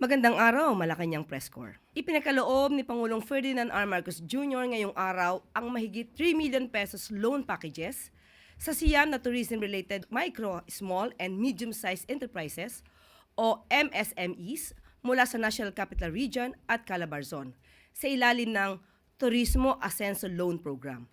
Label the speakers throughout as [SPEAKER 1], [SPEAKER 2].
[SPEAKER 1] Magandang araw, Malacanang Press Corps. Ipinakaloob ni Pangulong Ferdinand R. Marcos Jr. ngayong araw ang mahigit 3 million pesos loan packages sa siyam na tourism-related micro, small, and medium-sized enterprises o MSMEs mula sa National Capital Region at Calabarzon sa ilalim ng Turismo Ascenso Loan Program.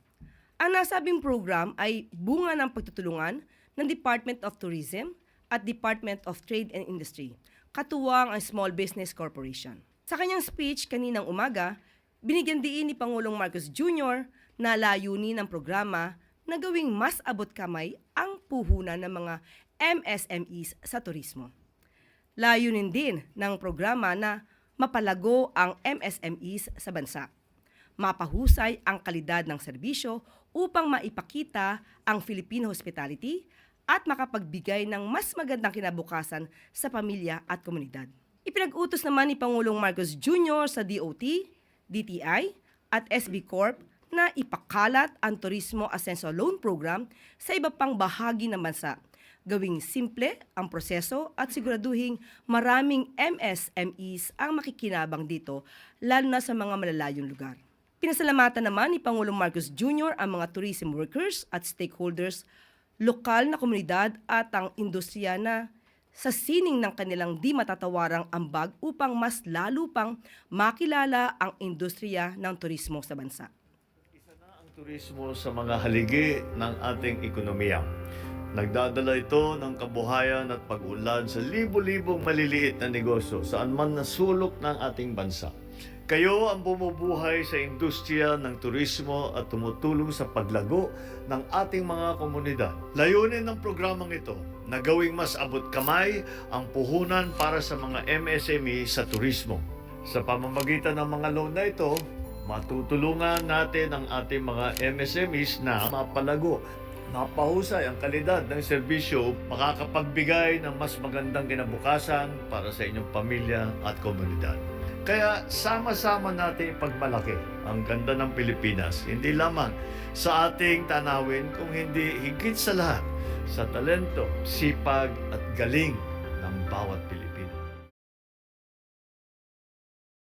[SPEAKER 1] Ang nasabing program ay bunga ng pagtutulungan ng Department of Tourism at Department of Trade and Industry, katuwang ang Small Business Corporation. Sa kanyang speech kaninang umaga, binigyan diin ni Pangulong Marcos Jr. na layunin ng programa na gawing mas abot kamay ang puhunan ng mga MSMEs sa turismo. Layunin din ng programa na mapalago ang MSMEs sa bansa mapahusay ang kalidad ng serbisyo upang maipakita ang Filipino hospitality at makapagbigay ng mas magandang kinabukasan sa pamilya at komunidad. Ipinag-utos naman ni Pangulong Marcos Jr. sa DOT, DTI at SB Corp na ipakalat ang Turismo Ascenso Loan Program sa iba pang bahagi ng bansa gawing simple ang proseso at siguraduhing maraming MSMEs ang makikinabang dito, lalo na sa mga malalayong lugar. Pinasalamatan naman ni Pangulong Marcos Jr. ang mga tourism workers at stakeholders, lokal na komunidad at ang industriya na sa sining ng kanilang di matatawarang ambag upang mas lalo pang makilala ang industriya ng turismo sa bansa.
[SPEAKER 2] Isa na ang turismo sa mga haligi ng ating ekonomiya. Nagdadala ito ng kabuhayan at pag-unlad sa libo-libong maliliit na negosyo saan man nasulok ng ating bansa. Kayo ang bumubuhay sa industriya ng turismo at tumutulong sa paglago ng ating mga komunidad. Layunin ng programang ito na gawing mas abot kamay ang puhunan para sa mga MSME sa turismo. Sa pamamagitan ng mga loan na ito, matutulungan natin ang ating mga MSMEs na mapalago mapahusay ang kalidad ng serbisyo, makakapagbigay ng mas magandang kinabukasan para sa inyong pamilya at komunidad. Kaya sama-sama natin ipagmalaki ang ganda ng Pilipinas, hindi lamang sa ating tanawin, kung hindi higit sa lahat sa talento, sipag at galing ng bawat Pilipino.